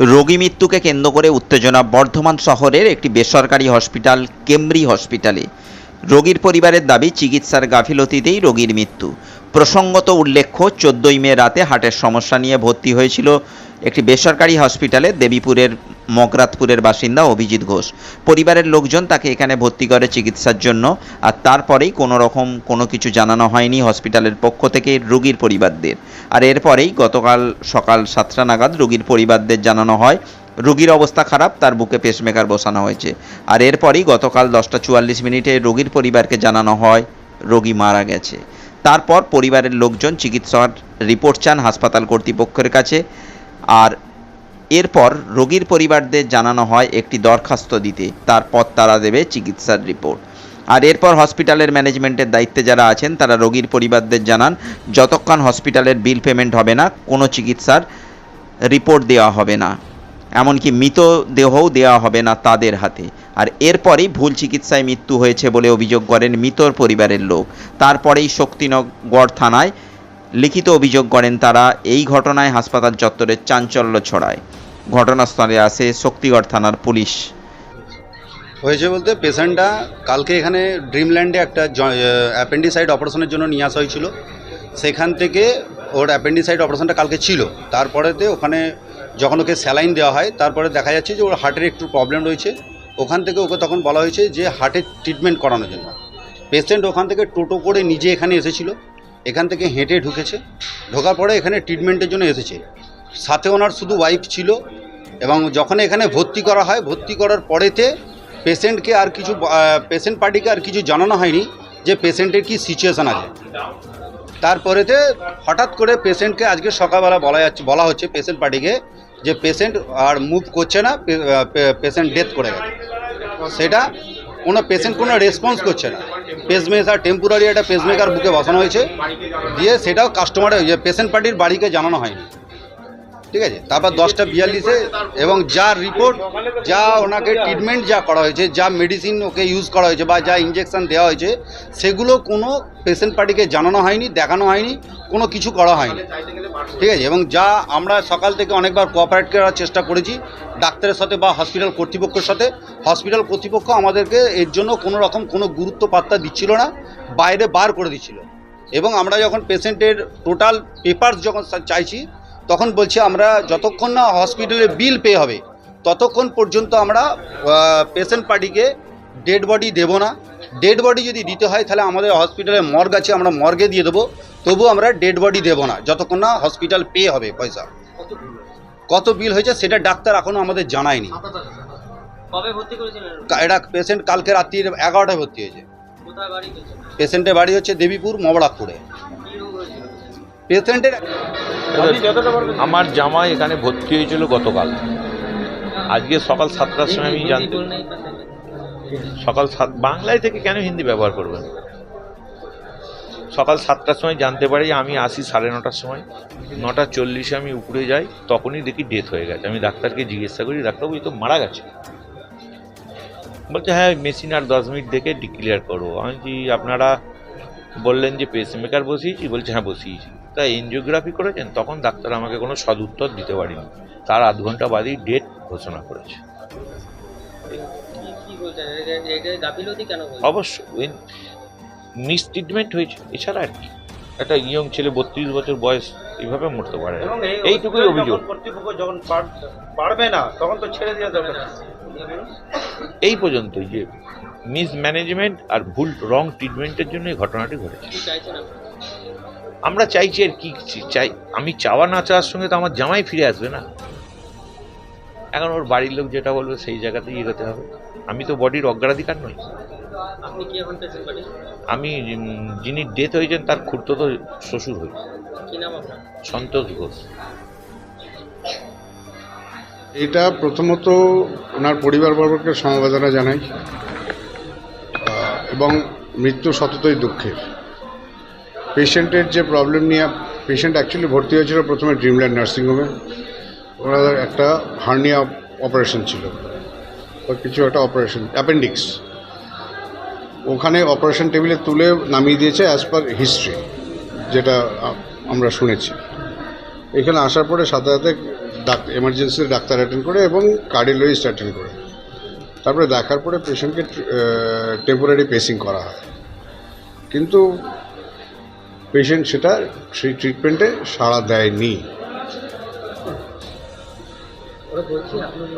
রোগী মৃত্যুকে কেন্দ্র করে উত্তেজনা বর্ধমান শহরের একটি বেসরকারি হসপিটাল কেমরি হসপিটালে। রোগীর পরিবারের দাবি, চিকিৎসার গাফিলতিতেই রোগীর মৃত্যু। প্রসঙ্গত উল্লেখ্য, চোদ্দই মে রাতে হার্টের সমস্যা নিয়ে ভর্তি হয়েছিল একটি বেসরকারি হসপিটালে দেবীপুরের মগরাতপুরের বাসিন্দা অভিজিৎ ঘোষ। পরিবারের লোকজন তাকে এখানে ভর্তি করে চিকিৎসার জন্য আর তারপরেই কোনো রকম কোনো কিছু জানানো হয়নি হসপিটালের পক্ষ থেকে রোগীর পরিবারদের। আর এরপরেই গতকাল সকাল সাতটা নাগাদ রোগীর পরিবারদের জানানো হয় রোগীর অবস্থা খারাপ, তার বুকে পেসমেকার বসানো হয়েছে। আর এরপরই গতকাল দশটা চুয়াল্লিশ মিনিটে রোগীর পরিবারকে জানানো হয়, রোগী মারা গেছে। তারপর পরিবারের লোকজন চিকিৎসার রিপোর্ট চান হাসপাতাল কর্তৃপক্ষের কাছে। আর এরপর রোগীর পরিবারদের জানানো হয়, একটি দরখাস্ত দিতে। তারপর তারা দেবে চিকিৎসার রিপোর্ট। আর এরপর হসপিটালের ম্যানেজমেন্টের দায়িত্বে যারা আছেন, তারা রোগীর পরিবারদের জানান, যতক্ষণ হসপিটালের বিল পেমেন্ট হবে না, কোনো চিকিৎসার রিপোর্ট দেওয়া হবে না। এমনকি মৃতদেহও দেওয়া হবে না তাদের হাতে। আর এরপরেই ভুল চিকিৎসায় মৃত্যু হয়েছে বলে অভিযোগ করেন মৃতর পরিবারের লোক। তারপরেই শক্তিনগর থানায় লিখিত অভিযোগ করেন তারা, এই ঘটনায় হাসপাতাল চত্বরে চাঞ্চল্য ছড়ায়। ঘটনাস্থলে আসে শক্তিগড় থানার পুলিশ। হয়েছে বলতে পেশেন্টটা কালকে এখানে ড্রিমল্যান্ডে একটা অ্যাপেন্ডিসাইড অপারেশনের জন্য নিয়ে আসা হয়েছিল। সেখান থেকে ওর অ্যাপেন্ডিসাইড অপারেশনটা কালকে ছিল। তারপরেতে ওখানে যখন ওকে স্যালাইন দেওয়া হয়, তারপরে দেখা যাচ্ছে যে ওর হার্টের একটু প্রবলেম রয়েছে। ওখান থেকে ওকে তখন বলা হয়েছে যে হার্টের ট্রিটমেন্ট করানোর জন্য। পেশেন্ট ওখান থেকে টোটো করে নিজে এখানে এসেছিল। এখান থেকে হেঁটে ঢুকেছে। ঢোকার পরে এখানে ট্রিটমেন্টের জন্য এসেছে। সাথে ওনার শুধু ওয়াইফ ছিল এবং যখন এখানে ভর্তি করা হয়, ভর্তি করার পরেতে পেশেন্টকে আর কিছু পেশেন্ট পার্টিকে আর কিছু জানানো হয়নি যে পেশেন্টের কি সিচুয়েশান আছে। তারপরেতে হঠাৎ করে পেশেন্টকে আজকে সকালবেলা বলা যাচ্ছে, বলা হচ্ছে পেশেন্ট পার্টিকে যে পেশেন্ট আর মুভ করছে না পেশেন্ট ডেথ করে গেছে। সেটা কোনো পেশেন্ট কোনো রেসপন্স করছে না। পেসমেকার টেম্পোরারি একটা পেসমেকার বুকে বসানো হয়েছে। দিয়ে সেটাও কাস্টমারের পেশেন্ট পার্টির বাড়িকে জানানো হয়নি। ঠিক আছে? তারপর দশটা বিয়াল্লিশে এবং যা রিপোর্ট যা ওনাকে ট্রিটমেন্ট যা করা হয়েছে, যা মেডিসিন ওকে ইউজ করা হয়েছে বা যা ইঞ্জেকশন দেওয়া হয়েছে, সেগুলো কোনো পেশেন্ট পার্টিকে জানানো হয়নি, দেখানো হয়নি, কোনো কিছু করা হয়নি। ঠিক আছে? এবং যা আমরা সকাল থেকে অনেকবার কোঅপারেট করার চেষ্টা করেছি, ডাক্তারের সাথে বা হসপিটাল কর্তৃপক্ষের সাথে। হসপিটাল কর্তৃপক্ষ আমাদেরকে এর জন্য কোনো রকম কোনো গুরুত্ব পাত্তা দিচ্ছিল না, বাইরে বার করে দিচ্ছিল। এবং আমরা যখন পেশেন্টের টোটাল পেপারস যখন চাইছি তখন বলছে আমরা যতক্ষণ না হসপিটালে বিল পে হবে ততক্ষণ পর্যন্ত আমরা পেশেন্ট পার্টিকে ডেড বডি দেবো না। ডেড বডি যদি দিতে হয় তাহলে আমাদের হসপিটালে মর্গ আছে আমরা মর্গে দিয়ে দেবো। তবু আমরা ডেড বডি দেবো না যতক্ষণ না হসপিটাল পে হবে পয়সা। কত বিল হয়েছে সেটা ডাক্তার এখনও আমাদের জানায়নি। এটা পেশেন্ট কালকে রাত্রির এগারোটায় ভর্তি হয়েছে। পেশেন্টের বাড়ি হচ্ছে দেবীপুর হয়েছিল? পেশেন্টের আমার জামাই এখানে ভর্তি হয়েছিল গতকাল। আজকে সকাল সাতটার সময় আমি জানতে সকাল সাত বাংলায় থেকে কেন হিন্দি ব্যবহার করবেন? সকাল সাতটার সময় জানতে পারি আমি আসি সাড়ে নটার সময়। নটা চল্লিশে আমি উপরে যাই তখনই দেখি ডেথ হয়ে গেছে। আমি ডাক্তারকে জিজ্ঞাসা করি ডাক্তারবাবু এই তো মারা গেছে? বলছে হ্যাঁ মেশিন আর দশ মিনিট দেখে ডিক্লিয়ার করব আমি বলছি, আপনারা বললেন যে পেসমেকার বসিয়েছি বলছে হ্যাঁ বসিয়েছি। তা এনজিওগ্রাফি করেছেন তখন ডাক্তার আমাকে কোনো সদুত্তর দিতে পারেনি। তার আধ ঘণ্টা বাদেই ডেট ঘোষণা করেছে। অবশ্যই মিস ট্রিটমেন্ট হয়েছে এছাড়া আর কি। একটা ইয়ং ছেলে বত্রিশ বছর বয়স এইভাবে মরতে পারে। এইটুকুই অভিযোগ কর্তৃপক্ষ যখন পারবে না তখন তো ছেড়ে দেওয়া দরকার। এই পর্যন্তই যে মিস ম্যানেজমেন্ট আর ভুল রং ট্রিটমেন্টের জন্য এই ঘটনাটি ঘটেছে। আমরা চাইছি আর কি চাই আমি চাওয়া না চাওয়ার সঙ্গে তো আমার জামাই ফিরে আসবে না। এখন ওর বাড়ির লোক যেটা বলবে সেই জায়গাতেই এগোতে হবে। আমি তো বডির অগ্রাধিকার নই। আমি যিনি ডেথ হয়েছেন তার খুঁড়তো শ্বশুর হই। কি নাম আপনার? সন্তোষ ঘোষ। এটা প্রথমত ওনার পরিবারবর্গকে সমবেদনা জানাই। এবং মৃত্যু সততই দুঃখের। পেশেন্টের যে প্রবলেম নিয়ে পেশেন্ট অ্যাকচুয়ালি ভর্তি হয়েছিল প্রথমে ড্রিমল্যান্ড নার্সিংহোমে ওনাদের একটা হার্নিয়া অপারেশন ছিল। কিছু একটা অপারেশন অ্যাপেন্ডিক্স ওখানে অপারেশন টেবিলে তুলে নামিয়ে দিয়েছে অ্যাজ পার হিস্ট্রি যেটা আমরা শুনেছি। এখানে আসার পরে সাথে সাথে ডাক্তার এমার্জেন্সিতে ডাক্তার অ্যাটেন্ড করে এবং কার্ডিওলজিস্ট অ্যাটেন্ড করে। তারপরে দেখার পরে পেশেন্টকে টেম্পোরারি পেসিং করা হয়। কিন্তু পেশেন্ট সেটা সেই ট্রিটমেন্টে সাড়া দেয়নি। ওরা বলছে আপনার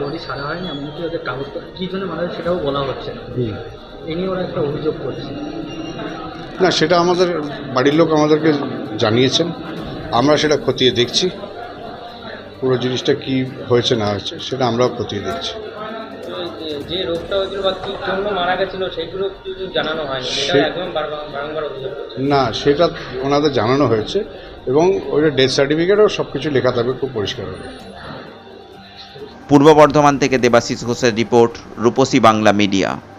বডি সারা হয়নি এমনকি ওদের কাগজপত্র কী জন্য মারা সেটাও বলা হচ্ছে না। এ নিয়ে ওরা একটা অভিযোগ করছে। না সেটা আমাদের বাড়ির লোক আমাদেরকে জানিয়েছেন। আমরা সেটা খতিয়ে দেখছি। পুরো জিনিসটা কি হয়েছে না হয়েছে সেটা আমরাও খতিয়ে দেখছি। যে- রোগটা হয়েছিল বা কি জন্য মারা গেছিল সেগুলো কিছু জানানো হয়নি। এটা একদম বারংবার অভিযোগ না সেটা ওনাদের জানানো হয়েছে এবং ওইটা ডেথ সার্টিফিকেটও সব কিছু লেখা থাকবে খুব পরিষ্কার হবে পূর্ব বর্ধমান থেকে দেবাশিস ঘোষের রিপোর্ট রূপসী বাংলা মিডিয়া।